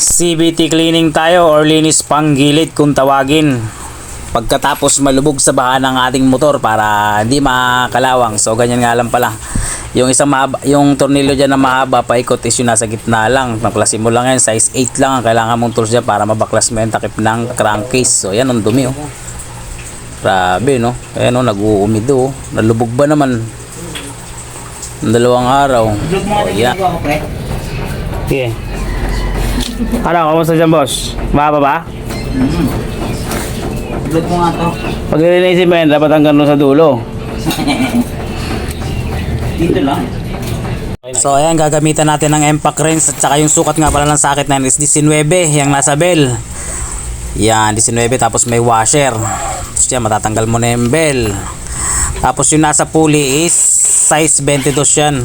CBT cleaning tayo or linis panggilid kung tawagin. Pagkatapos malubog sa baha ng ating motor para hindi makalawang. So ganyan nga lang pala. Yung isang mahaba, yung tornilyo dyan na mahaba paikot is yung nasa gitna lang. Baklasin mo lang yan, size 8 lang ang kailangan mong tools dyan para mabaklas mo yung takip ng crankcase. So yan ang dumi oh. Grabe no. Ayan oh, nag-uumido oh. Nalubog ba naman? Ang dalawang araw. Oh, yeah. Ano, kamusta dyan, boss? Mahaba ba? Vlog mo nga to. Pag nilinisin mo yan, dapat hanggang doon sa dulo. Dito lang. So, ayan, gagamitan natin ng impact wrench at saka yung sukat nga pala ng socket na yun is 19, yung nasa bell. Yan, 19, tapos may washer. Tapos yan, matatanggal mo na yung bell. Tapos yung nasa pulley is size 22 yan.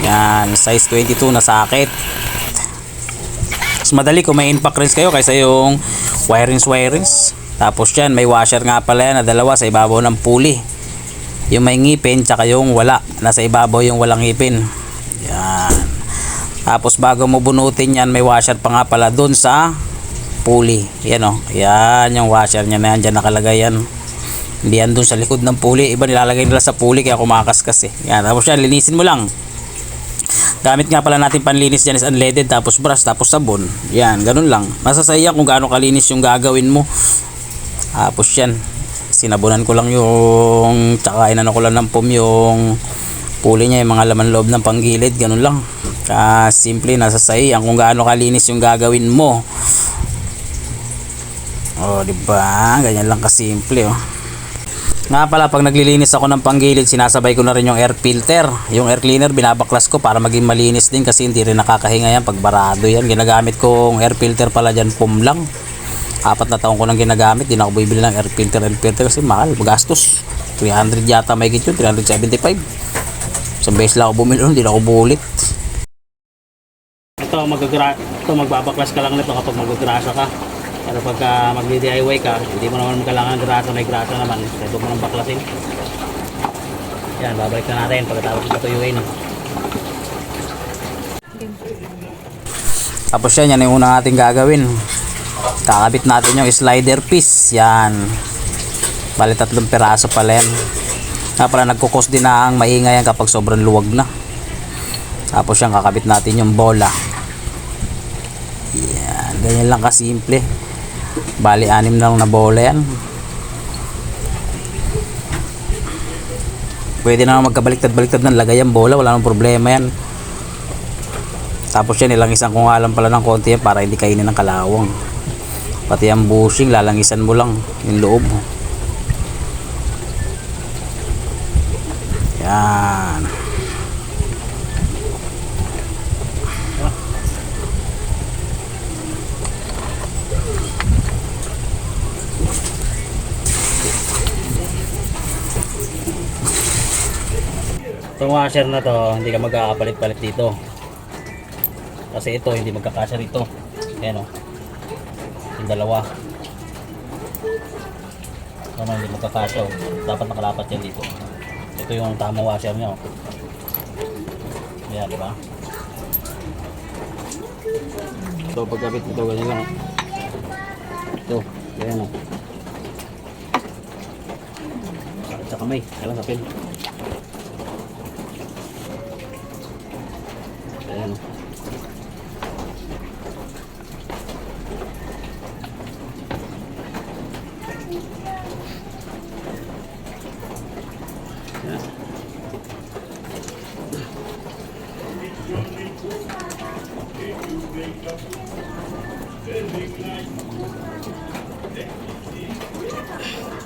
Yan, size 22 na socket. Madali kung may impact wrench kayo kaysa yung wirings wirings. Tapos yan, may washer nga pala yan na dalawa sa ibabaw ng pulley. Yung may ngipin tsaka yung wala. Nasa ibabaw yung walang ngipin. Yan. Tapos bago mo bunutin yan, may washer pa nga pala dun sa pulley. Yan o. Yan yung washer niya na yan. Diyan nakalagay yan. Hindi yan dun sa likod ng pulley. Iba nilalagay nila sa pulley kaya kumakaskas eh. Yan. Tapos yan, linisin mo lang. Gamit nga pala natin panlinis dyan is unleaded tapos brush tapos sabon. Yan, ganun lang. Masasaya kung gaano kalinis yung gagawin mo. Tapos yan, sinabunan ko lang yung tsaka inano ko lang ng pum yung puli niya yung mga laman loob ng panggilid ganun lang ah, simple nasa sayi ang kung gaano kalinis yung gagawin mo oh di ba ganyan lang kasimple oh nga pala pag naglilinis ako ng panggilid sinasabay ko na rin yung air filter. Yung air cleaner binabaklas ko para maging malinis din kasi hindi rin nakakahinga yan. Pag barado yan ginagamit kong air filter pala dyan pum lang. Apat na taon ko nang ginagamit di na ako bibili ng air filter. Air filter kasi mahal magastos. 300 yata may yun 375 isang beses lang ako bumili nun na ako bulit. Ito magagra ito magbabaklas ka lang nito kapag magagrasa ka pero pagka magdi-DIY ka hindi mo naman kailangan grasa may grasa naman. Kaya huwag mo nang baklasin. Yan babalik na natin. Pagkatapos patuyuin tapos yan yan yung unang ating gagawin. Kakabit natin yung slider piece. Yan. Bali tatlong peraso pala yan. Nga pala nagkukos din na ang maingay yan kapag sobrang luwag na. Tapos yan kakabit natin yung bola. Yan ganyan lang kasimple bali anim lang na bola yan. Pwede na magkabaliktad-baliktad ng lagay ang bola wala nang problema yan. Tapos yan ilang isang kung alam pala ng konti yan para hindi kainin ng kalawang. Pati ang bushing lalangisan mo lang yung loob. Yan itong washer na to hindi ka magkakapalit-palit dito. Kasi ito hindi magkakasya rito. Ayan o yung dalawa. Ano hindi magkakasya oh. dapat nakalapat yan dito. Ito yung tamang washer nyo yan di ba? Ito pagkabit ito ganyan lang ito yan o sa kamay kailang sapin ayan o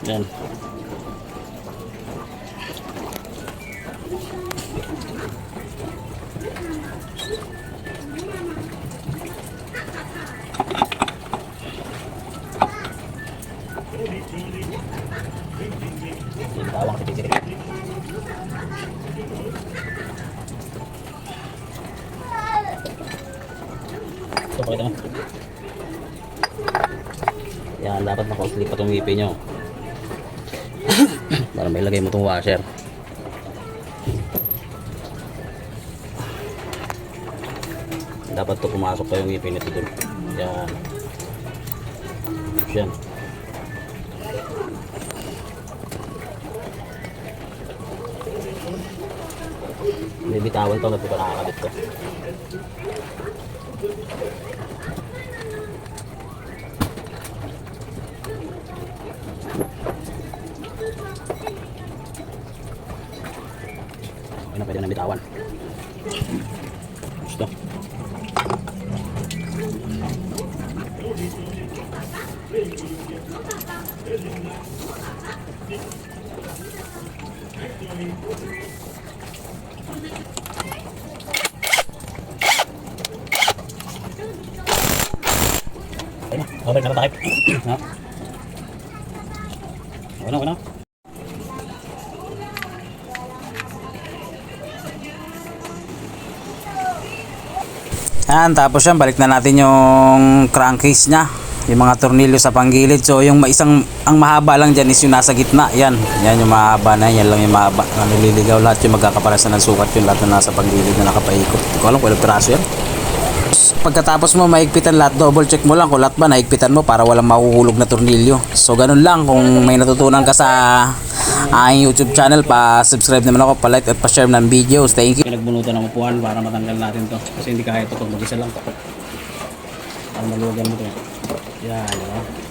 Yan. Yan, tawang titik-titik. Ito, pakita mo. Yan, dapat nakausli pa itong ngipin nyo. Para may lagay mo itong washer. Dapat to pumasok pa yung ngipin nito dun. Yan. Yan. May bitawan to na ba nakakabit ko. Okay na, pwede na bitawan. Gusto. Okay na, okay na takip. Ha? Okay na, okay na. Yan, tapos yan, balik na natin yung crankcase niya. Yung mga tornilyo sa panggilid. So, yung isang, ang mahaba lang dyan is yung nasa gitna. Yan, yan yung mahaba na, yan lang yung mahaba. Ang nililigaw lahat yung magkakapalasan ng sukat yung lahat na nasa panggilid na nakapaikot. Hindi ko alam kung ilang yan. Pagkatapos mo maigpitan lahat, double check mo lang kung lahat ba naigpitan mo para walang mahuhulog na tornilyo. So ganun lang, kung may natutunan ka sa aking YouTube channel, pa-subscribe naman ako, pa-like at pa-share ng videos. Thank you. Pinagbunutan ng upuan para matanggal natin to. Kasi hindi kaya ito pag mag-isa lang to. Para maluwagan mo to. Yan, di ba?